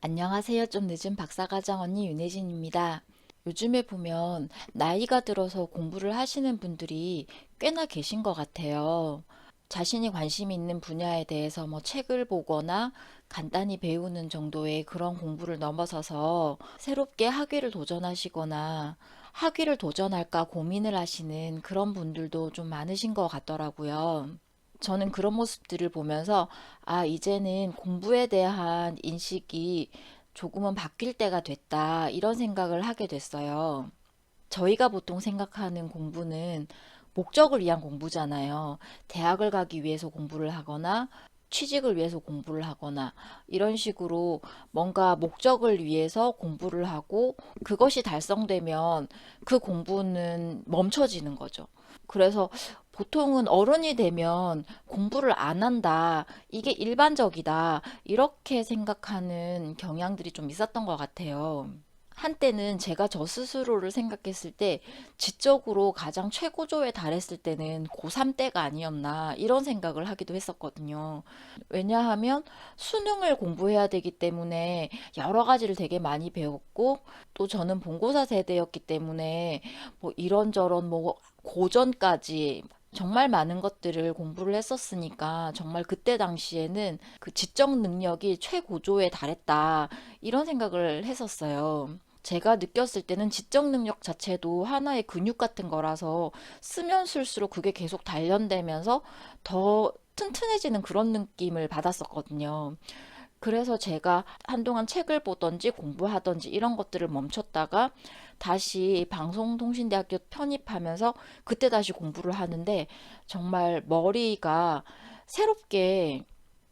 안녕하세요. 좀 늦은 박사과정 언니 윤혜진입니다. 요즘에 보면 나이가 들어서 공부를 하시는 분들이 꽤나 계신 것 같아요. 자신이 관심 있는 분야에 대해서 뭐 책을 보거나 간단히 배우는 정도의 그런 공부를 넘어서서 새롭게 학위를 도전하시거나 학위를 도전할까 고민을 하시는 그런 분들도 좀 많으신 것 같더라고요. 저는 그런 모습들을 보면서 아, 이제는 공부에 대한 인식이 조금은 바뀔 때가 됐다. 이런 생각을 하게 됐어요. 저희가 보통 생각하는 공부는 목적을 위한 공부잖아요. 대학을 가기 위해서 공부를 하거나 취직을 위해서 공부를 하거나 이런 식으로 뭔가 목적을 위해서 공부를 하고 그것이 달성되면 그 공부는 멈춰지는 거죠. 그래서 보통은 어른이 되면 공부를 안 한다. 이게 일반적이다. 이렇게 생각하는 경향들이 좀 있었던 것 같아요. 한때는 제가 저 스스로를 생각했을 때 지적으로 가장 최고조에 달했을 때는 고3 때가 아니었나 이런 생각을 하기도 했었거든요. 왜냐하면 수능을 공부해야 되기 때문에 여러 가지를 되게 많이 배웠고 또 저는 본고사 세대였기 때문에 뭐 이런저런 뭐 고전까지 정말 많은 것들을 공부를 했었으니까 정말 그때 당시에는 그 지적 능력이 최고조에 달했다 이런 생각을 했었어요. 제가 느꼈을 때는 지적 능력 자체도 하나의 근육 같은 거라서 쓰면 쓸수록 그게 계속 단련되면서 더 튼튼해지는 그런 느낌을 받았었거든요. 그래서 제가 한동안 책을 보던지 공부하던지 이런 것들을 멈췄다가 다시 방송통신대학교 편입하면서 그때 다시 공부를 하는데 정말 머리가 새롭게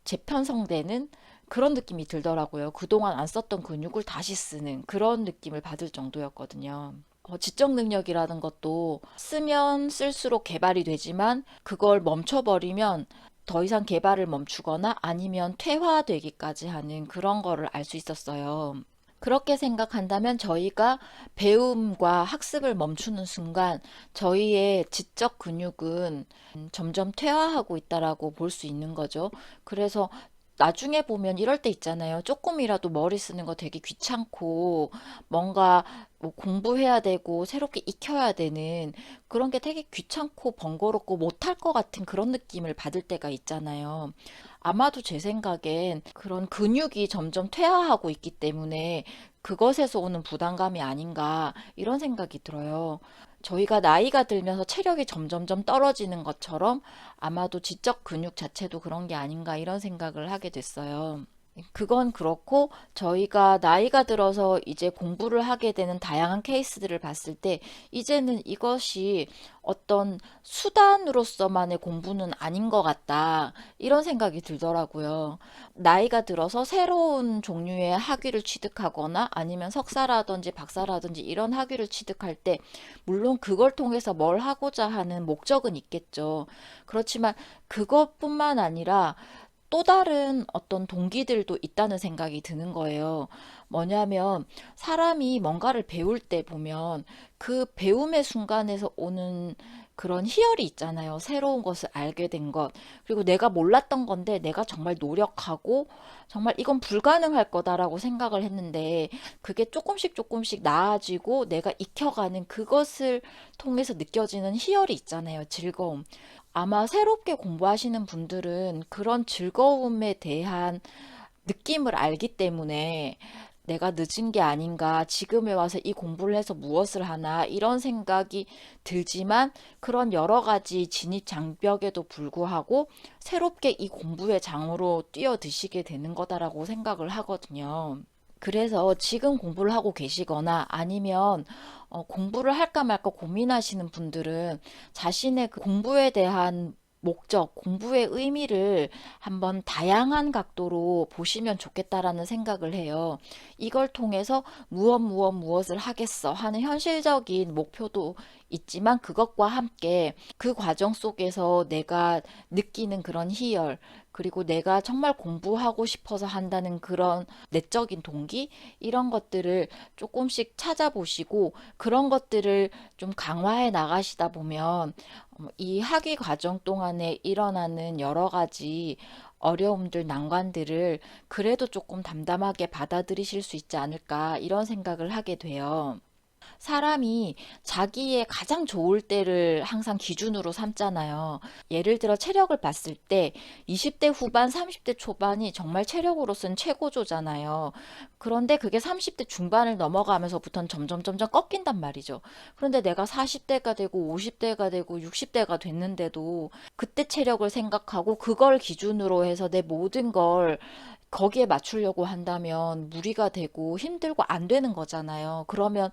재편성되는 그런 느낌이 들더라고요. 그동안 안 썼던 근육을 다시 쓰는 그런 느낌을 받을 정도였거든요. 어, 지적 능력이라는 것도 쓰면 쓸수록 개발이 되지만 그걸 멈춰버리면 더 이상 개발을 멈추거나 아니면 퇴화되기까지 하는 그런 거를 알 수 있었어요. 그렇게 생각한다면 저희가 배움과 학습을 멈추는 순간 저희의 지적 근육은 음, 점점 퇴화하고 있다라고 볼 수 있는 거죠. 그래서 나중에 보면 이럴 때 있잖아요. 조금이라도 머리 쓰는 거 되게 귀찮고 뭔가 뭐 공부해야 되고 새롭게 익혀야 되는 그런 게 되게 귀찮고 번거롭고 못할 것 같은 그런 느낌을 받을 때가 있잖아요. 아마도 제 생각엔 그런 근육이 점점 퇴화하고 있기 때문에 그것에서 오는 부담감이 아닌가 이런 생각이 들어요. 저희가 나이가 들면서 체력이 점점점 떨어지는 것처럼 아마도 지적 근육 자체도 그런 게 아닌가 이런 생각을 하게 됐어요. 그건 그렇고 저희가 나이가 들어서 이제 공부를 하게 되는 다양한 케이스들을 봤을 때 이제는 이것이 어떤 수단으로서만의 공부는 아닌 것 같다. 이런 생각이 들더라고요. 나이가 들어서 새로운 종류의 학위를 취득하거나 아니면 석사라든지 박사라든지 이런 학위를 취득할 때 물론 그걸 통해서 뭘 하고자 하는 목적은 있겠죠. 그렇지만 그것뿐만 아니라 또 다른 어떤 동기들도 있다는 생각이 드는 거예요. 뭐냐면 사람이 뭔가를 배울 때 보면 그 배움의 순간에서 오는 그런 희열이 있잖아요. 새로운 것을 알게 된 것. 그리고 내가 몰랐던 건데 내가 정말 노력하고 정말 이건 불가능할 거다라고 생각을 했는데 그게 조금씩 조금씩 나아지고 내가 익혀가는 그것을 통해서 느껴지는 희열이 있잖아요. 즐거움. 아마 새롭게 공부하시는 분들은 그런 즐거움에 대한 느낌을 알기 때문에 내가 늦은 게 아닌가, 지금에 와서 이 공부를 해서 무엇을 하나, 이런 생각이 들지만 그런 여러 가지 진입 장벽에도 불구하고 새롭게 이 공부의 장으로 뛰어드시게 되는 거다라고 생각을 하거든요. 그래서 지금 공부를 하고 계시거나 아니면 어, 공부를 할까 말까 고민하시는 분들은 자신의 그 공부에 대한 목적, 공부의 의미를 한번 다양한 각도로 보시면 좋겠다라는 생각을 해요. 이걸 통해서 무엇 무엇 무엇을 하겠어 하는 현실적인 목표도 있지만 그것과 함께 그 과정 속에서 내가 느끼는 그런 희열, 그리고 내가 정말 공부하고 싶어서 한다는 그런 내적인 동기, 이런 것들을 조금씩 찾아보시고 그런 것들을 좀 강화해 나가시다 보면 어, 이 학위 과정 동안에 일어나는 여러 가지 어려움들, 난관들을 그래도 조금 담담하게 받아들이실 수 있지 않을까 이런 생각을 하게 돼요. 사람이 자기의 가장 좋을 때를 항상 기준으로 삼잖아요. 예를 들어 체력을 봤을 때 20대 후반, 30대 초반이 정말 체력으로서는 최고조잖아요. 그런데 그게 30대 중반을 넘어가면서부터는 점점 점점 꺾인단 말이죠. 그런데 내가 40대가 되고 50대가 되고 60대가 됐는데도 그때 체력을 생각하고 그걸 기준으로 해서 내 모든 걸 거기에 맞추려고 한다면 무리가 되고 힘들고 안 되는 거잖아요. 그러면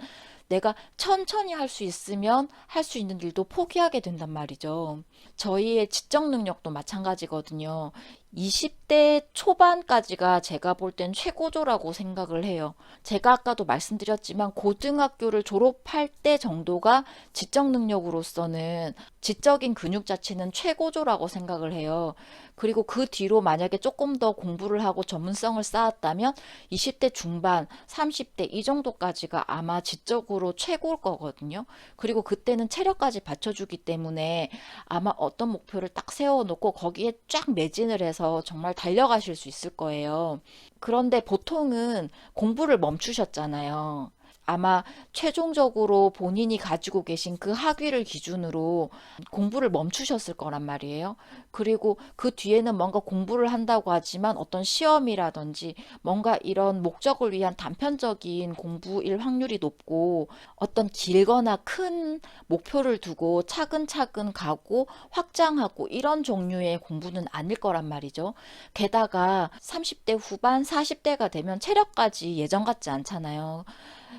내가 천천히 할 수 있으면 할 수 있는 일도 포기하게 된단 말이죠. 저희의 지적 능력도 마찬가지거든요. 20대 초반까지가 제가 볼 땐 최고조라고 생각을 해요. 제가 아까도 말씀드렸지만 고등학교를 졸업할 때 정도가 지적 능력으로서는 지적인 근육 자체는 최고조라고 생각을 해요. 그리고 그 뒤로 만약에 조금 더 공부를 하고 전문성을 쌓았다면 20대 중반, 30대 이 정도까지가 아마 지적으로 최고일 거거든요. 그리고 그때는 체력까지 받쳐주기 때문에 아마 어떤 목표를 딱 세워놓고 거기에 쫙 매진을 해서 정말 달려가실 수 있을 거예요. 그런데 보통은 공부를 멈추셨잖아요. 아마 최종적으로 본인이 가지고 계신 그 학위를 기준으로 공부를 멈추셨을 거란 말이에요. 그리고 그 뒤에는 뭔가 공부를 한다고 하지만 어떤 시험이라든지 뭔가 이런 목적을 위한 단편적인 공부일 확률이 높고 어떤 길거나 큰 목표를 두고 차근차근 가고 확장하고 이런 종류의 공부는 아닐 거란 말이죠. 게다가 30대 후반, 40대가 되면 체력까지 예전 같지 않잖아요.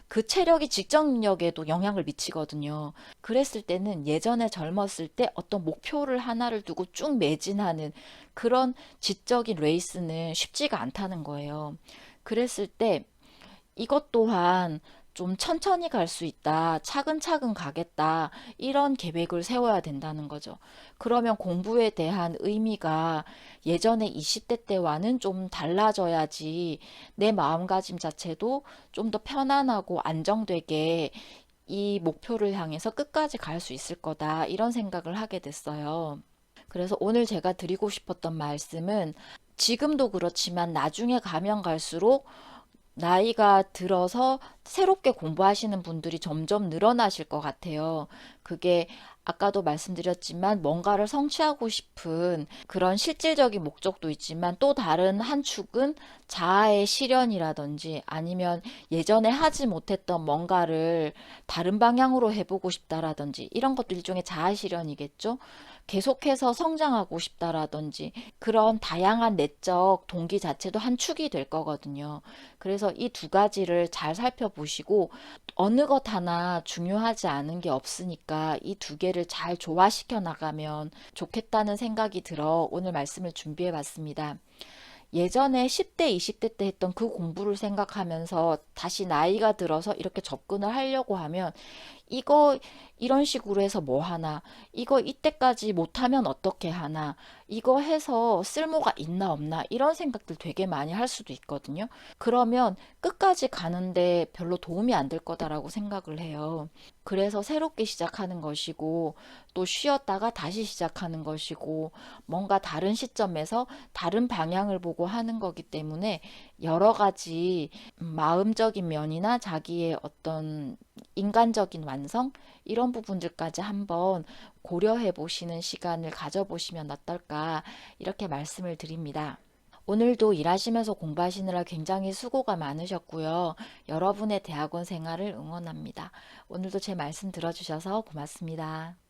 그 체력이 직접 능력에도 영향을 미치거든요. 그랬을 때는 예전에 젊었을 때 어떤 목표를 하나를 두고 쭉 매진하는 그런 지적인 레이스는 쉽지가 않다는 거예요. 그랬을 때 이것 또한 좀 천천히 갈 수 있다, 차근차근 가겠다, 이런 계획을 세워야 된다는 거죠. 그러면 공부에 대한 의미가 예전에 20대 때와는 좀 달라져야지 내 마음가짐 자체도 좀 더 편안하고 안정되게 이 목표를 향해서 끝까지 갈 수 있을 거다, 이런 생각을 하게 됐어요. 그래서 오늘 제가 드리고 싶었던 말씀은 지금도 그렇지만 나중에 가면 갈수록 나이가 들어서 새롭게 공부하시는 분들이 점점 늘어나실 것 같아요. 그게 아까도 말씀드렸지만 뭔가를 성취하고 싶은 그런 실질적인 목적도 있지만 또 다른 한 축은 자아의 실현이라든지 아니면 예전에 하지 못했던 뭔가를 다른 방향으로 해보고 싶다라든지 이런 것도 일종의 자아 실현이겠죠. 계속해서 성장하고 싶다라든지 그런 다양한 내적 동기 자체도 한 축이 될 거거든요. 그래서 이 두 가지를 잘 살펴보시고 어느 것 하나 중요하지 않은 게 없으니까 이 두 개를 잘 조화시켜 나가면 좋겠다는 생각이 들어 오늘 말씀을 준비해 봤습니다. 예전에 10대, 20대 때 했던 그 공부를 생각하면서 다시 나이가 들어서 이렇게 접근을 하려고 하면 이거 이런 식으로 해서 뭐 하나? 이거 이때까지 못하면 어떻게 하나? 이거 해서 쓸모가 있나 없나? 이런 생각들 되게 많이 할 수도 있거든요. 그러면 끝까지 가는데 별로 도움이 안 될 거다라고 생각을 해요. 그래서 새롭게 시작하는 것이고 또 쉬었다가 다시 시작하는 것이고 뭔가 다른 시점에서 다른 방향을 보고 하는 거기 때문에 여러 가지 마음적인 면이나 자기의 어떤 인간적인 완성 이런 부분들까지 한번 고려해 보시는 시간을 가져보시면 어떨까 이렇게 말씀을 드립니다. 오늘도 일하시면서 공부하시느라 굉장히 수고가 많으셨고요. 여러분의 대학원 생활을 응원합니다. 오늘도 제 말씀 들어주셔서 고맙습니다.